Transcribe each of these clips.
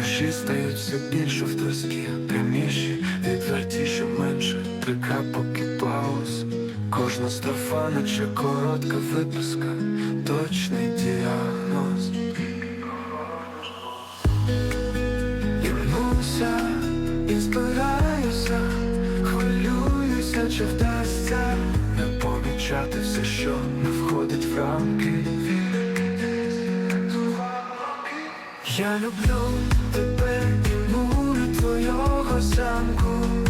все більше в тоски Пряміші, відвертіші менше Три крапок пауз Кожна строфа, наче коротка виписка Точний діагноз Вернуся і збираюся Хвилююся, чи вдасться Не помічати все, що не входить в рамки Я люблю тебе і мури твого замку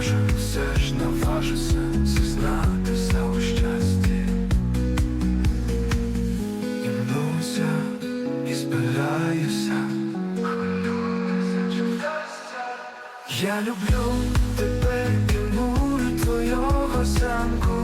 може, все ж наважиться зізнати все у щасті. Імнуся і збираюся, хвилююся, чи вдасться. Я люблю тебе і мурю твого замку.